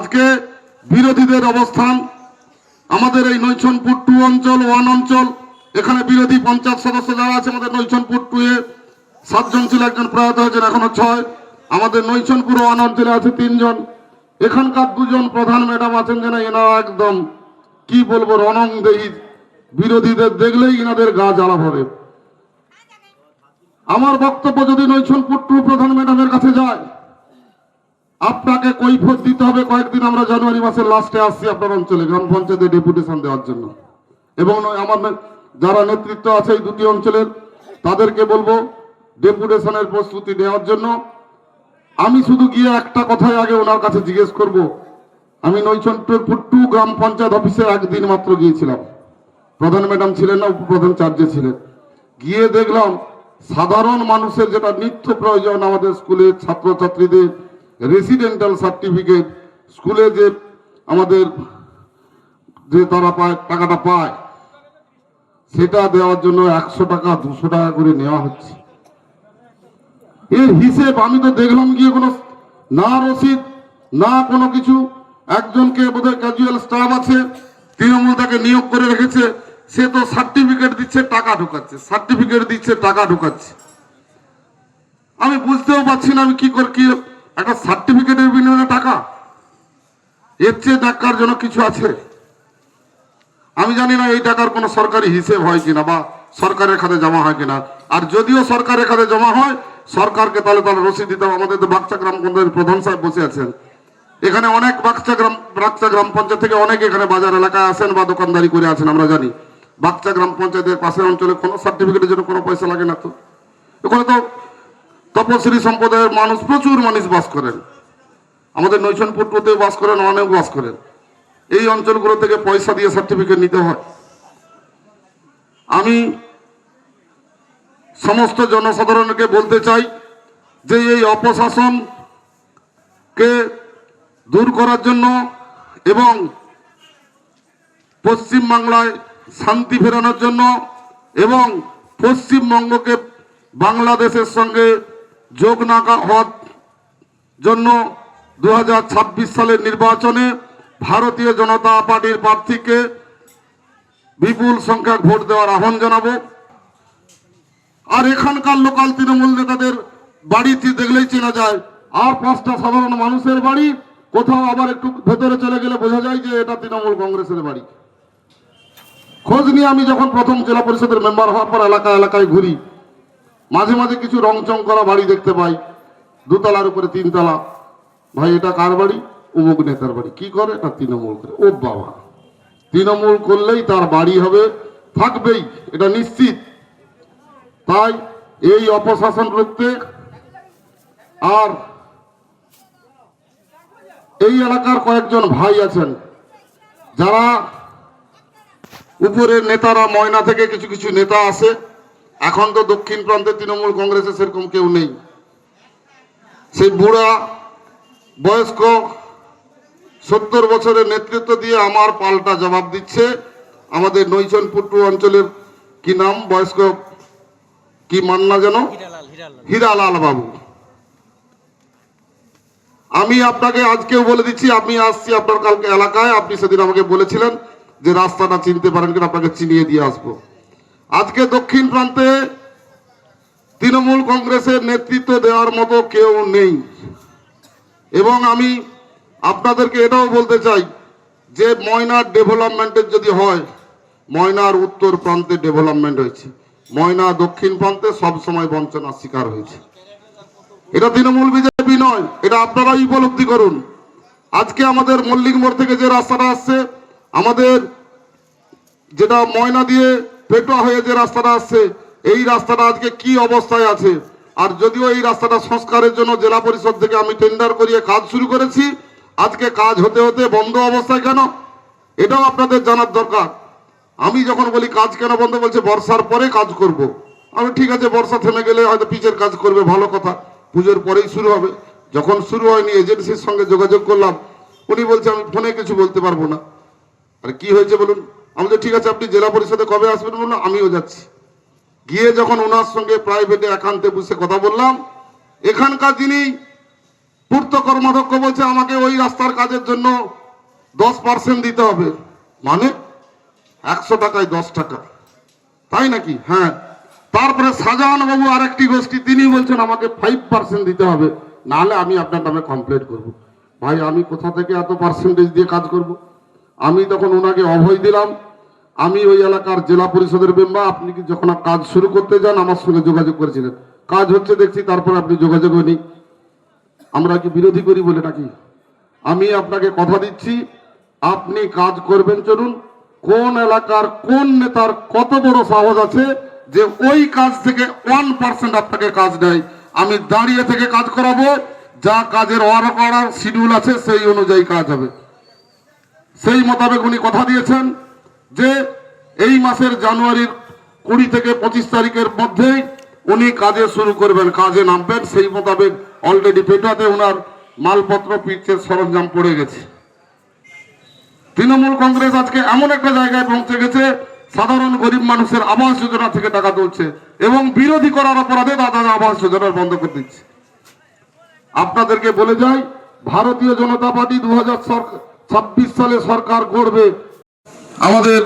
আজকে বিরোধীদের অবস্থান। আমাদের এই নৈছনপুর টু অঞ্চল, ওয়ান অঞ্চল, এখানে বিরোধী পঞ্চায়েত সদস্য যারা আছে, আমাদের নৈছনপুর টু এ সাতজন ছিল, একজন প্রয়াত হয়েছেন, এখনও ছয়। আমাদের নৈছনপুর ওয়ান অঞ্চলে আছে তিনজন। এখানকার দুজন প্রধান ম্যাডাম আছেন যেন এনারা একদম, কি বলব রণং দেহি বিরোধীদের দেখলেই এনাদের গা জ্বালা হবে আমার বক্তব্য যদি নৈছনপুর টু প্রধান ম্যাডামের কাছে যায় আপনাকে কৈফত দিতে হবে কয়েকদিন, আমরা জানুয়ারি মাসের লাস্টে আসছি আপনার অঞ্চলে গ্রাম পঞ্চায়েতে ডেপুটেশন দেওয়ার জন্য। এবং আমার যারা নেতৃত্ব আছে এই দুটি অঞ্চলের, তাদেরকে বলব ডেপুটেশনের প্রস্তুতি নেওয়ার জন্য। আমি শুধু গিয়ে একটা কথাই আগে ওনার কাছে জিজ্ঞেস করব। আমি নৈচন্দ্রপুর টু গ্রাম পঞ্চায়েত অফিসে একদিন মাত্র গিয়েছিলাম। প্রধান ম্যাডাম ছিলেন না, উপপ্রধান চার্জে ছিলেন। গিয়ে দেখলাম, সাধারণ মানুষের যেটা নিত্য প্রয়োজন আমাদের স্কুলের ছাত্রছাত্রীদের রেসিডেন্টাল সার্টিফিকেট স্কুলে যে আমাদের যে তারা পায়, টাকাটা পায়, সেটা দেওয়ার জন্য একশো টাকা, দুশো টাকা করে নেওয়া হচ্ছে। এর হিসেব আমি তো দেখলাম গিয়ে কোনো না রসিদ, না কোনো কিছু। একজনকে বোধহয় ক্যাজুয়াল স্টাফ আছে, তৃণমূল তাকে নিয়োগ করে রেখেছে, সে তো সার্টিফিকেট দিচ্ছে, টাকা ঢুকাচ্ছে, সার্টিফিকেট দিচ্ছে, টাকা ঢুকাচ্ছে। আমি বুঝতেও পারছি না আমি কি করে কি একটা সার্টিফিকেটের বিনিময়ে টাকা। এর চেয়ে টাকার জন্য কিছু আছে? আমি জানি না এই টাকার কোনো সরকারি হিসেব হয় কিনা বা সরকারের খাতে জমা হয় কিনা। আর যদিও সরকারের খাতে জমা হয়, সরকারকে তাহলে তাহলে রসিদ দিতে হবে। আমাদের তো বাগচা গ্রাম পঞ্চায়েতের প্রধান সাহেব বসে আছেন। এখানে অনেক বাগচা গ্রাম বাগচা গ্রাম পঞ্চায়েত থেকে অনেক এখানে বাজার এলাকায় আসেন বা দোকানদারি করে আছেন, আমরা জানি। বাগচা গ্রাম পঞ্চায়েতের পাশের অঞ্চলে কোনো সার্টিফিকেটের জন্য কোনো পয়সা লাগে না তো। ওখানে তো তপশ্রী সম্প্রদায়ের মানুষ প্রচুর মানুষ বাস করেন। আমাদের নৈশনপুর প্রতেও বাস করেন অনেক বাস করেন। এই অঞ্চলগুলো থেকে পয়সা দিয়ে সার্টিফিকেট নিতে হয়। আমি সমস্ত জনসাধারণকে বলতে চাই যে এই অপশাসনকে দূর করার জন্য এবং পশ্চিমবাংলায় শান্তি ফেরানোর জন্য এবং পশ্চিমবঙ্গকে বাংলাদেশের সঙ্গে যোগ না হওয়ার জন্য দু হাজার ছাব্বিশ সালের নির্বাচনে ভারতীয় জনতা পার্টির প্রার্থীকে বিপুল সংখ্যক ভোট দেওয়ার আহ্বান জানাব। আর এখানকার লোকাল তৃণমূল নেতাদের বাড়িতে দেখলেই চেনা যায়, আর পাঁচটা সাধারণ মানুষের বাড়ি, কোথাও আবার একটু ভেতরে চলে গেলে বোঝা যায় যে এটা তৃণমূল কংগ্রেসের বাড়ি। খোঁজ নিয়ে আমি যখন প্রথম জেলা পরিষদের মেম্বার হওয়ার পর এলাকা এলাকায় ঘুরি মাঝে মাঝে কিছু রংচং করা বাড়ি দেখতে পাই। দুতলার উপরে তিনতলা। ভাই, এটা কার বাড়ি? অমুক নেতার বাড়ি। কি করে? না তৃণমূল করে। ও বাবা। তৃণমূল করলেই তার বাড়ি হবে, থাকবেই। এটা নিশ্চিত। তাই এই অপশাসন রুখতে আর এই এলাকার কয়েকজন ভাই আছেন, যারা উপরের নেতারা, ময়না থেকে কিছু কিছু নেতা আসে। এখন তো দক্ষিণ প্রান্তে তৃণমূল কংগ্রেসে সেরকম কেউ নেই। সেই বুড়া বয়স্ক সত্তর বছরের নেতৃত্ব দিয়ে আমার পাল্টা জবাব দিচ্ছে। আমাদের নৈচন পুট্টু অঞ্চলের কি নাম বয়স্ক কি মান্না যেন? হীরালাল বাবু। আমি আপনাকে আজকেও বলে দিচ্ছি আমি আসছি আপনার কালকে এলাকায়। আপনি সেদিন আমাকে বলেছিলেন যে রাস্তাটা চিনতে পারেন কিনা আপনাকে চিনিয়ে দিয়ে আসব। আজকে দক্ষিণ প্রান্তে তৃণমূল কংগ্রেসের নেতৃত্ব দেওয়ার মতো কেউ নেই। এবং আমি আপনাদেরকে এটাও বলতে চাই যে ময়নার ডেভেলপমেন্টের যদি হয়, ময়নার উত্তর প্রান্তে ডেভেলপমেন্ট হয়েছে। ময়না দক্ষিণ প্রান্তে সব সময় বঞ্চনার শিকার হয়েছে। এটা তৃণমূল বিজেপি নয়, এটা আপনারাই উপলব্ধি করুন। আজকে আমাদের মল্লিক মোড় থেকে যে রাস্তাটা আসছে, আমাদের যেটা ময়না দিয়ে পেটোয়া হয়ে যে রাস্তাটা আসছে, এই রাস্তাটা আজকে কি অবস্থায় আছে? আর যদিও এই রাস্তাটা সংস্কারের জন্য জেলা পরিষদ থেকে আমি টেন্ডার করিয়ে কাজ শুরু করেছি, আজকে কাজ হতে হতে বন্ধ অবস্থায় কেন? এটাও আপনাদের জানার দরকার। আমি যখন বলি কাজ কেন বন্ধ, বলছে বর্ষার পরে কাজ করব। আমি ঠিক আছে, বর্ষা থেমে গেলে হয়তো পিচের কাজ করবে, ভালো কথা। পুজোর পরেই শুরু হবে। যখন শুরু হয়নি এজেন্সির সঙ্গে যোগাযোগ করলাম। উনি বলছে, আমি ফোনে কিছু বলতে পারব না। আর কি হয়েছে বলুন? আমি বলছি, ঠিক আছে আপনি জেলা পরিষদে কবে আসবেন? বলুন আমিও যাচ্ছি। গিয়ে যখন ওনার সঙ্গে প্রাইভেটে একান্তে বসে কথা বললাম এখানকার যিনি পূর্ত কর্মাধ্যক্ষ বলছে আমাকে ওই রাস্তার কাজের জন্য দশ পার্সেন্ট দিতে হবে। মানে একশো টাকায় দশ টাকা। তাই নাকি? হ্যাঁ। তারপরে শাহজাহান বাবু আরেকটি গোষ্ঠী তিনি বলছেন আমাকে ফাইভ পার্সেন্ট দিতে হবে। নাহলে আমি আপনার নামে কমপ্লেন করব। ভাই আমি কোথা থেকে এত পার্সেন্টেজ দিয়ে কাজ করব? আমি তখন ওনাকে অভয় দিলাম। আমি ওই এলাকার জেলা পরিষদের মেম্বার, আপনি কি যখন কাজ শুরু করতে যান, আমার সঙ্গে যোগাযোগ করেছিলেন। কাজ হচ্ছে দেখছি, তারপর আপনি যোগাযোগ নেই আমরা কি বিরোধী করি বলে নাকি? আমি আপনাকে কথা দিচ্ছি, আপনি কাজ করবেন, চলুন। কোন এলাকার কোন নেতার কত বড় সাহস আছে যে ওই কাজ থেকে ওয়ান পার্সেন্ট আপনাকে কাজ দেয়? আমি দাঁড়িয়ে থেকে কাজ করাবো, যা কাজের অর্ডার শিডিউল আছে, সেই অনুযায়ী কাজ হবে। সেই মোতাবেক উনি কথা দিয়েছেন যে এই মাসের জানুয়ারির কুড়ি থেকে পঁচিশ তারিখের মধ্যেই উনি কাজে শুরু করবেন, কাজে নামবেন। সেই মোতাবেক অলরেডি পেটাতে ওনার মালপত্র, পিচের সরঞ্জাম পড়ে গেছে। তৃণমূল কংগ্রেস আজকে এমন একটা জায়গায় পৌঁছে গেছে, সাধারণ গরিব মানুষের আবাস যোজনা থেকে টাকা তুলছে এবং বিরোধী করার অপরাধে দাদা আবাস যোজনা বন্ধ করে দিচ্ছে। আপনাদেরকে বলে যাই, ভারতীয় জনতা পার্টি দু হাজার ছাব্বিশ সালে সরকার গড়বে। আমাদের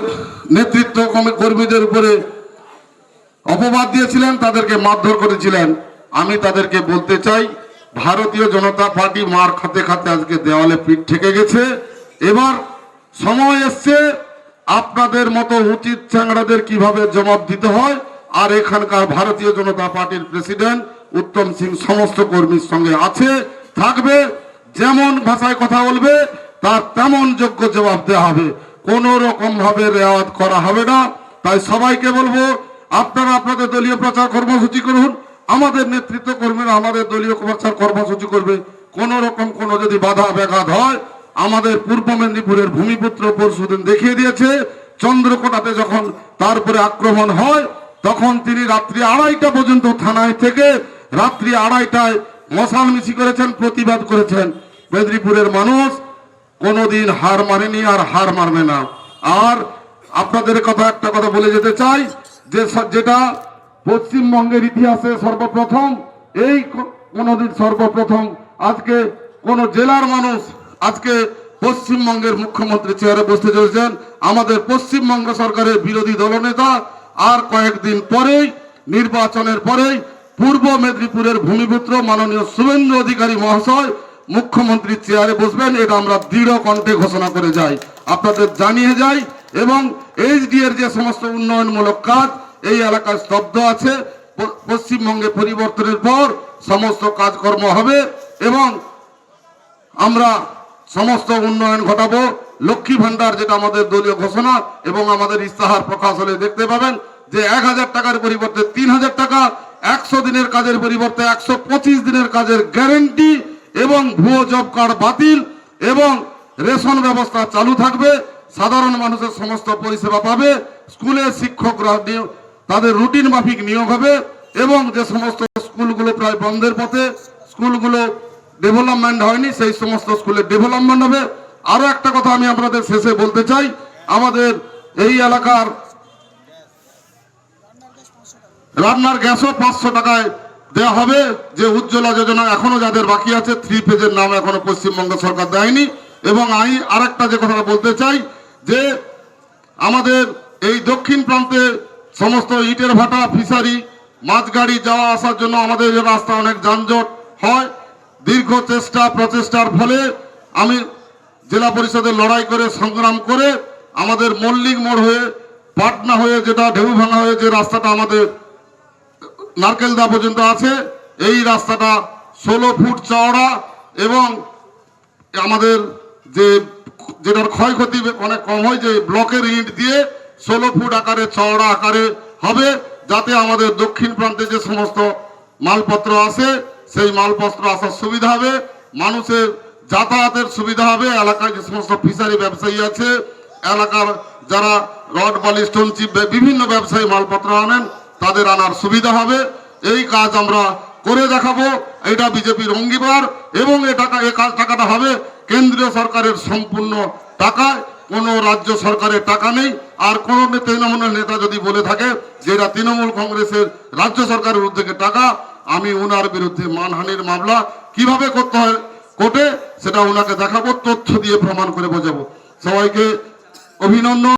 নেতৃত্ব কর্মীদের উপরে অপবাদ দিয়েছিলেন, তাদেরকে মারধর করেছিলেন। আমি তাদেরকে বলতে চাই, ভারতীয় জনতা পার্টি মার খাতে খাতে আজকে দেওয়ালে পিঠ ঠেকে গেছে। এবার সময় এসছে, আপনাদের মতো উচিত চ্যাংড়াদের কীভাবে জবাব দিতে হয়? আর এখানকার ভারতীয় জনতা পার্টির প্রেসিডেন্ট উত্তম সিং সমস্ত কর্মীর সঙ্গে আছে, থাকবে, যেমন ভাষায় কথা বলবে তার তেমন যোগ্য জবাব দেওয়া হবে। কোনো রকম ভাবে রেওয়াজ করা হবে না। তাই সবাইকে বলব, আপনারা আপনাদের দলীয় প্রচার কর্মসূচি করুন। আমাদের নেতৃত্ব কর্মীরা আমাদের দলীয় প্রচার কর্মসূচি করবে। কোন রকম কোন যদি বাধা ব্যাঘাত হয়, আমাদের পূর্ব মেদিনীপুরের ভূমিপুত্র পরশুদিন দেখিয়ে দিয়েছে। চন্দ্রকোটাতে যখন তারপরে আক্রমণ হয়, তখন তিনি রাত্রি আড়াইটা পর্যন্ত থানায় থেকে রাত্রি আড়াইটায় মশাল মিছি করেছেন, প্রতিবাদ করেছেন। মেদিনীপুরের মানুষ কোনোদিন হার মানেনি আর হার মারবে না। আর আপনাদের কথা একটা কথা বলে যেতে চাই, যে যেটা পশ্চিমবঙ্গের ইতিহাসে সর্বপ্রথম, এই কোনোদিন সর্বপ্রথম আজকে কোন জেলার মানুষ আজকে পশ্চিমবঙ্গের মুখ্যমন্ত্রী চেয়ারে বসতে চলেছেন। আমাদের পশ্চিমবঙ্গ সরকারের বিরোধী দলনেতা আর কয়েকদিন পরেই, নির্বাচনের পরেই পূর্ব মেদিনীপুরের ভূমিপুত্র মাননীয় শুভেন্দু অধিকারী মহাশয় মুখ্যমন্ত্রী চেয়ারে বসবেন, এটা আমরা দৃঢ় কণ্ঠে ঘোষণা করে যাই। আপনাদের জানিয়ে যাই, এবং এইচডি এর যে সমস্ত উন্নয়নমূলক কাজ, এই এলাকায় স্তব্ধ আছে। পশ্চিমবঙ্গে পরিবর্তনের পর সমস্ত কাজকর্ম হবে, এবং আমরা সমস্ত উন্নয়ন ঘটাবো। লক্ষ্মী ভান্ডার যেটা আমাদের দলীয় ঘোষণা, এবং আমাদের ইস্তাহার প্রকাশ হলে দেখতে পাবেন যে এক হাজার টাকার পরিবর্তে তিন হাজার টাকা, একশো দিনের কাজের পরিবর্তে একশো পঁচিশ দিনের কাজের গ্যারেন্টি এবং ভুয়ো জব কার্ড বাতিল এবং রেশন ব্যবস্থা চালু থাকবে। সাধারণ মানুষের সমস্ত পরিষেবা পাবে। স্কুলের শিক্ষকরা তাদের রুটিন মাফিক নিয়োগ হবে এবং যে সমস্ত স্কুলগুলো প্রায় বন্ধের পথে, স্কুলগুলো ডেভেলপমেন্ট হয়নি, সেই সমস্ত স্কুলে ডেভেলপমেন্ট হবে। আরও একটা কথা আমি আপনাদের শেষে বলতে চাই, আমাদের এই এলাকার রান্নার গ্যাসও পাঁচশো টাকায় দেওয়া হবে যে উজ্জ্বলা যোজনা এখনও যাদের বাকি আছে থ্রি পেজের নাম এখনও পশ্চিমবঙ্গ সরকার দেয়নি। এবং আমি আরেকটা যে কথাটা বলতে চাই, যে আমাদের এই দক্ষিণ প্রান্তে সমস্ত ইটের ভাটা, ফিশারি মাছ গাড়ি যাওয়া আসার জন্য আমাদের রাস্তা অনেক যানজট হয়। দীর্ঘ চেষ্টা, প্রচেষ্টার ফলে আমি জেলা পরিষদের লড়াই করে, সংগ্রাম করে আমাদের মল্লিক মোড় হয়ে, পাটনা হয়ে, যেটা ঢেউ ভাঙা হয়ে যে রাস্তাটা আমাদের নারকেলদা পর্যন্ত আছে। এই রাস্তাটা ষোলো ফুট চওড়া এবং আমাদের যে যেটার ক্ষয়ক্ষতি অনেক কম হয়, যে ব্লকের ইট দিয়ে ষোলো ফুট আকারে, চওড়া আকারে হবে, যাতে আমাদের দক্ষিণ প্রান্তে যে সমস্ত মালপত্র আসে সেই মালপত্র আসার সুবিধা হবে। মানুষের যাতায়াতের সুবিধা হবে। এলাকায় যে সমস্ত ফিশারি ব্যবসায়ী আছে, এলাকার যারা রড, বালি, স্টোন চিপ বিভিন্ন ব্যবসায়ী মালপত্র আনেন তাদের আনার সুবিধা হবে। এই কাজ আমরা করে দেখাবো। এটা বিজেপির অঙ্গীকার এবং এ টাকা, এ কাজ টাকাটা হবে কেন্দ্রীয় সরকারের সম্পূর্ণ টাকায়। কোনো রাজ্য সরকারের টাকা নেই। আর কোন তৃণমূলের নেতা যদি বলে থাকে যে এটা তৃণমূল কংগ্রেসের রাজ্য সরকারের উদ্যোগে টাকা, আমি ওনার বিরুদ্ধে মানহানির মামলা কীভাবে করতে হয়, কোর্টে সেটা ওনাকে দেখাবো, তথ্য দিয়ে প্রমাণ করে বোঝাবো। সবাইকে অভিনন্দন।